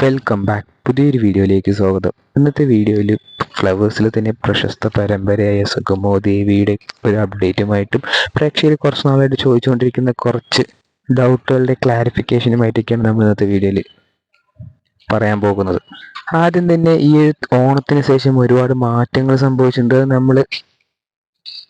Welcome back പുതിയൊരു വീഡിയോയിലേക്ക് സ്വാഗതം. ഇന്നത്തെ വീഡിയോയിൽ ഫ്ലവേഴ്സിൽ തന്നെ പ്രശസ്ത പരമ്പരയായ സുഗമോ ദേവിയുടെ ഒരു അപ്ഡേറ്റുമായിട്ടും പ്രേക്ഷകർ കുറച്ച് നാളായിട്ട് ചോദിച്ചുകൊണ്ടിരിക്കുന്ന കുറച്ച് ഡൗട്ടുകളുടെ ക്ലാരിഫിക്കേഷനുമായിട്ടൊക്കെയാണ് നമ്മൾ ഇന്നത്തെ വീഡിയോയിൽ പറയാൻ പോകുന്നത്. ആദ്യം തന്നെ ഈ ഓണത്തിന് ശേഷം ഒരുപാട് മാറ്റങ്ങൾ സംഭവിച്ചിട്ടുണ്ട്. നമ്മൾ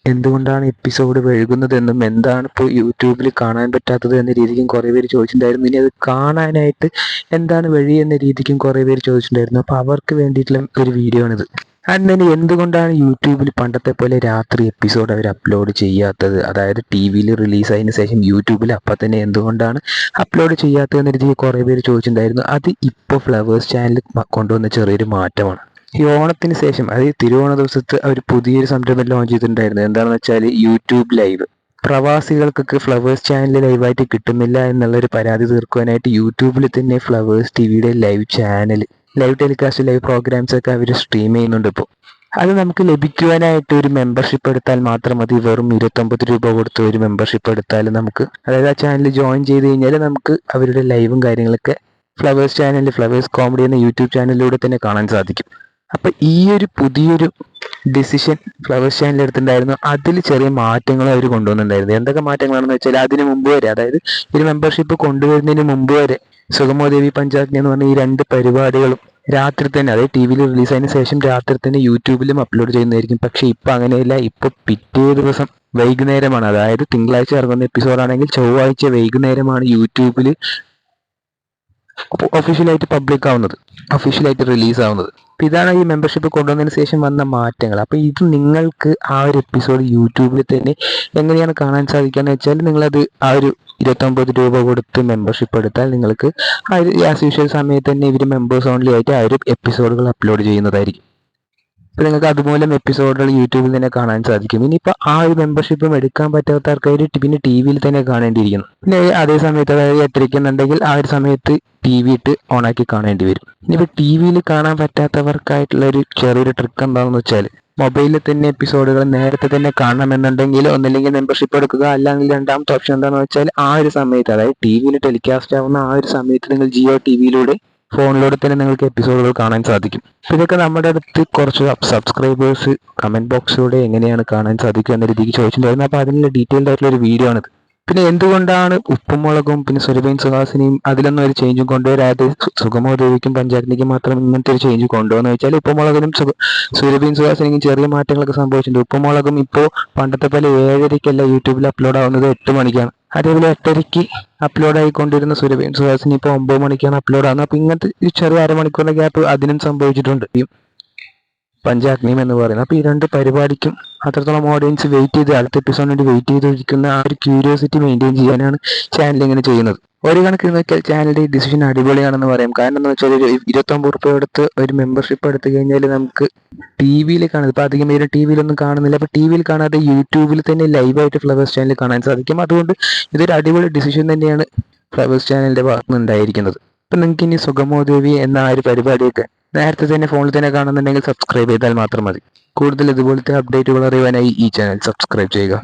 എന്തുകൊണ്ടാണ് എപ്പിസോഡ് വൈകുന്നതെന്നും എന്താണ് ഇപ്പോൾ യൂട്യൂബിൽ കാണാൻ പറ്റാത്തത് എന്ന രീതിക്കും കുറേ പേര് ചോദിച്ചിട്ടുണ്ടായിരുന്നു. ഇനി അത് കാണാനായിട്ട് എന്താണ് വഴി എന്ന രീതിക്കും കുറേ പേര് ചോദിച്ചിട്ടുണ്ടായിരുന്നു. അപ്പോൾ അവർക്ക് വേണ്ടിയിട്ടുള്ള ഒരു വീഡിയോ ആണിത്. അങ്ങനെ എന്തുകൊണ്ടാണ് യൂട്യൂബിൽ പണ്ടത്തെ പോലെ രാത്രി എപ്പിസോഡ് അവർ അപ്ലോഡ് ചെയ്യാത്തത്? അതായത് ടി വിയിൽ റിലീസായതിനു ശേഷം യൂട്യൂബിൽ അപ്പം തന്നെ എന്തുകൊണ്ടാണ് അപ്ലോഡ് ചെയ്യാത്തത് എന്ന രീതിയിൽ കുറേ പേര് ചോദിച്ചിട്ടുണ്ടായിരുന്നു. അത് ഇപ്പോൾ ഫ്ലവേഴ്സ് ചാനൽ കൊണ്ടുവന്ന ചെറിയൊരു മാറ്റമാണ്. ഈ ഓണത്തിന് ശേഷം അതായത് തിരുവോണ ദിവസത്ത് അവർ പുതിയൊരു സംരംഭം ലോഞ്ച് ചെയ്തിട്ടുണ്ടായിരുന്നു. എന്താണെന്ന് വെച്ചാൽ യൂട്യൂബ് ലൈവ് പ്രവാസികൾക്കൊക്കെ ഫ്ലവേഴ്സ് ചാനൽ ലൈവായിട്ട് കിട്ടുന്നില്ല എന്നുള്ളൊരു പരാതി തീർക്കുവാനായിട്ട് യൂട്യൂബിൽ തന്നെ ഫ്ലവേഴ്സ് ടി വിയുടെ live channel live telecast live programs ഒക്കെ അവർ സ്ട്രീം ചെയ്യുന്നുണ്ട് ഇപ്പോൾ അത് നമുക്ക് ലഭിക്കുവാനായിട്ട് ഒരു മെമ്പർഷിപ്പ് എടുത്താൽ മാത്രം മതി. വെറും ഇരുപത്തൊമ്പത് രൂപ കൊടുത്ത് ഒരു മെമ്പർഷിപ്പ് എടുത്താൽ നമുക്ക് അതായത് ആ ചാനൽ ജോയിൻ ചെയ്ത് കഴിഞ്ഞാൽ നമുക്ക് അവരുടെ ലൈവും കാര്യങ്ങളൊക്കെ ഫ്ലവേഴ്സ് ചാനൽ ഫ്ലവേഴ്സ് കോമഡി എന്ന യൂട്യൂബ് ചാനലിലൂടെ തന്നെ കാണാൻ സാധിക്കും. അപ്പൊ ഈ ഒരു പുതിയൊരു ഡിസിഷൻ ഫ്ലവർ ചാനൽ എടുത്തിട്ടുണ്ടായിരുന്നു. അതിൽ ചെറിയ മാറ്റങ്ങൾ അവർ കൊണ്ടുവന്നിട്ടുണ്ടായിരുന്നു. എന്തൊക്കെ മാറ്റങ്ങളാണെന്ന് വെച്ചാൽ അതിന് മുമ്പ് വരെ അതായത് ഒരു മെമ്പർഷിപ്പ് കൊണ്ടുവരുന്നതിന് മുമ്പ് വരെ സുഗമോദേവി പഞ്ചാഗ്നി എന്ന് പറഞ്ഞ ഈ രണ്ട് പരിപാടികളും രാത്രി തന്നെ അതായത് ടി വിയിൽ റിലീസായതിനു ശേഷം രാത്രി തന്നെ യൂട്യൂബിലും അപ്ലോഡ് ചെയ്യുന്നതായിരിക്കും. പക്ഷെ ഇപ്പൊ അങ്ങനെയല്ല. ഇപ്പൊ പിറ്റേ ദിവസം വൈകുന്നേരമാണ്. അതായത് തിങ്കളാഴ്ച ഇറങ്ങുന്ന എപ്പിസോഡാണെങ്കിൽ ചൊവ്വാഴ്ച വൈകുന്നേരമാണ് യൂട്യൂബിൽ ഒഫീഷ്യലായിട്ട് പബ്ലിക് ആവുന്നത്. ഒഫീഷ്യലായിട്ട് റിലീസ് ആവുന്നത്. അപ്പൊ ഇതാണ് ഈ മെമ്പർഷിപ്പ് കൊണ്ടുവന്നതിന് ശേഷം വന്ന മാറ്റങ്ങൾ. അപ്പോൾ ഇത് നിങ്ങൾക്ക് ആ ഒരു എപ്പിസോഡ് യൂട്യൂബിൽ തന്നെ എങ്ങനെയാണ് കാണാൻ സാധിക്കുക എന്ന് വെച്ചാൽ നിങ്ങളത് ആ ഒരു ഇരുപത്തൊമ്പത് രൂപ കൊടുത്ത് മെമ്പർഷിപ്പ് എടുത്താൽ നിങ്ങൾക്ക് ആ ഒരു ആസ് യൂഷ്വൽ സമയത്ത് തന്നെ ഇവർ മെമ്പേഴ്സ് ഓൺലി ആയിട്ട് ആ ഒരു എപ്പിസോഡുകൾ അപ്ലോഡ് ചെയ്യുന്നതായിരിക്കും. അപ്പൊ നിങ്ങൾക്ക് അതുമൂലം എപ്പിസോഡുകൾ യൂട്യൂബിൽ തന്നെ കാണാൻ സാധിക്കും. ഇനിയിപ്പോൾ ആ ഒരു മെമ്പർഷിപ്പും എടുക്കാൻ പറ്റാത്ത ആൾക്കാർ പിന്നെ ടി വിയിൽ തന്നെ കാണേണ്ടിയിരിക്കുന്നു. പിന്നെ അതേ സമയത്ത് അതായത് എട്ടരയ്ക്കുന്നുണ്ടെങ്കിൽ ആ ഒരു സമയത്ത് ടി വി ഇട്ട് ഓണാക്കി കാണേണ്ടി വരും. ഇനിയിപ്പോ ടി വിയിൽ കാണാൻ പറ്റാത്തവർക്കായിട്ടുള്ള ഒരു ചെറിയൊരു ട്രിക്ക് എന്താണെന്ന് വെച്ചാൽ മൊബൈലിൽ തന്നെ എപ്പിസോഡുകൾ നേരത്തെ തന്നെ കാണണമെന്നുണ്ടെങ്കിൽ ഒന്നില്ലെങ്കിൽ മെമ്പർഷിപ്പ് എടുക്കുക. അല്ലെങ്കിൽ രണ്ടാമത്തെ ഓപ്ഷൻ എന്താണെന്ന് വെച്ചാൽ ആ ഒരു സമയത്ത് അതായത് ടി വിയിൽ ടെലികാസ്റ്റ് ആവുന്ന ആ ഒരു സമയത്ത് നിങ്ങൾ ജിയോ ടി വിയിലൂടെ ഫോണിലൂടെ തന്നെ നിങ്ങൾക്ക് എപ്പിസോഡുകൾ കാണാൻ സാധിക്കും. ഇതൊക്കെ നമ്മുടെ അടുത്ത് കുറച്ച് സബ്സ്ക്രൈബേഴ്സ് കമന്റ് ബോക്സിലൂടെ എങ്ങനെയാണ് കാണാൻ സാധിക്കുക എന്ന രീതിക്ക് ചോദിച്ചിട്ടുണ്ടായിരുന്നു അപ്പോൾ അതിനുള്ള ഡീറ്റെയിൽഡ് ആയിട്ടുള്ള ഒരു വീഡിയോ ആണിത്. പിന്നെ എന്തുകൊണ്ടാണ് ഉപ്പുമുളകും പിന്നെ സുരഭയും സുഹാസിനിയും അതിലൊന്നും ഒരു ചേഞ്ചും കൊണ്ടുവരാതെ സുഗമോ ദേവിക്കും മാത്രം ഇങ്ങനത്തെ ഒരു ചേഞ്ച് കൊണ്ടുവന്ന് വെച്ചാൽ ഉപ്പുമുളകിനും സുരഭയും സുഹാസിനിക്കും ചെറിയ മാറ്റങ്ങളൊക്കെ സംഭവിച്ചിട്ടുണ്ട്. ഉപ്പുമുളകും ഇപ്പോൾ പണ്ടത്തെ പോലെ ഏഴരയ്ക്കല്ല യൂട്യൂബിൽ അപ്ലോഡ് ആവുന്നത് എട്ട് മണിക്കാണ്. അതേപോലെ എട്ടരയ്ക്ക് അപ്ലോഡ് ആയിക്കൊണ്ടിരുന്ന സുരവേൻ സുഹാസിനി ഇപ്പോൾ ഒമ്പത് മണിക്കാണ് അപ്ലോഡ് ആകുന്നത് അപ്പോൾ ഇങ്ങനത്തെ ചെറിയ അരമണിക്കൂറിന്റെ ഗ്യാപ്പ് അതിനും സംഭവിച്ചിട്ടുണ്ട്. പഞ്ചാഗ്നിയും എന്ന് പറയുന്നത്. അപ്പോൾ ഈ രണ്ട് പരിപാടിക്കും അത്രത്തോളം ഓഡിയൻസ് വെയിറ്റ് ചെയ്ത് അടുത്ത എപ്പിസോഡിന് വേണ്ടി വെയിറ്റ് ചെയ്തിരിക്കുന്ന ആ ഒരു ക്യൂരിയോസിറ്റി മെയിന്റെയിൻ ചെയ്യാനാണ് ചാനൽ ഇങ്ങനെ ചെയ്യുന്നത്. ഒരു കണക്കിന് നോക്കിയാൽ ചാനലിന്റെ ഈ ഡിസിഷൻ അടിപൊളിയാണെന്ന് പറയാം. കാരണം എന്ന് വെച്ചാൽ ഒരു ഇരുപത്തൊമ്പത് റുപ്യ എടുത്ത് ഒരു മെമ്പർഷിപ്പ് എടുത്തു കഴിഞ്ഞാൽ നമുക്ക് ടി വിയിൽ കാണുന്നത് ഇപ്പൊ അധികം പേര് ടി വിയിലൊന്നും കാണുന്നില്ല. അപ്പൊ ടി വിയിൽ കാണാതെ യൂട്യൂബിൽ തന്നെ ലൈവായിട്ട് ഫ്ലവേഴ്സ് ചാനൽ കാണാൻ സാധിക്കും. അതുകൊണ്ട് ഇതൊരു അടിപൊളി ഡിസിഷൻ തന്നെയാണ് ഫ്ലവേഴ്സ് ചാനലിന്റെ ഭാഗത്ത് നിന്ന് ഉണ്ടായിരിക്കുന്നത് അപ്പൊ നിങ്ങൾക്ക് ഇനി സുഗമോ ദേവി എന്ന ആ ഒരു പരിപാടിയൊക്കെ നേരത്തെ തന്നെ ഫോണിൽ തന്നെ കാണുന്നുണ്ടെങ്കിൽ സബ്സ്ക്രൈബ് ചെയ്താൽ മാത്രം മതി. കൂടുതൽ ഇതുപോലത്തെ അപ്ഡേറ്റുകൾ അറിയാനായി ഈ ചാനൽ സബ്സ്ക്രൈബ് ചെയ്യുക.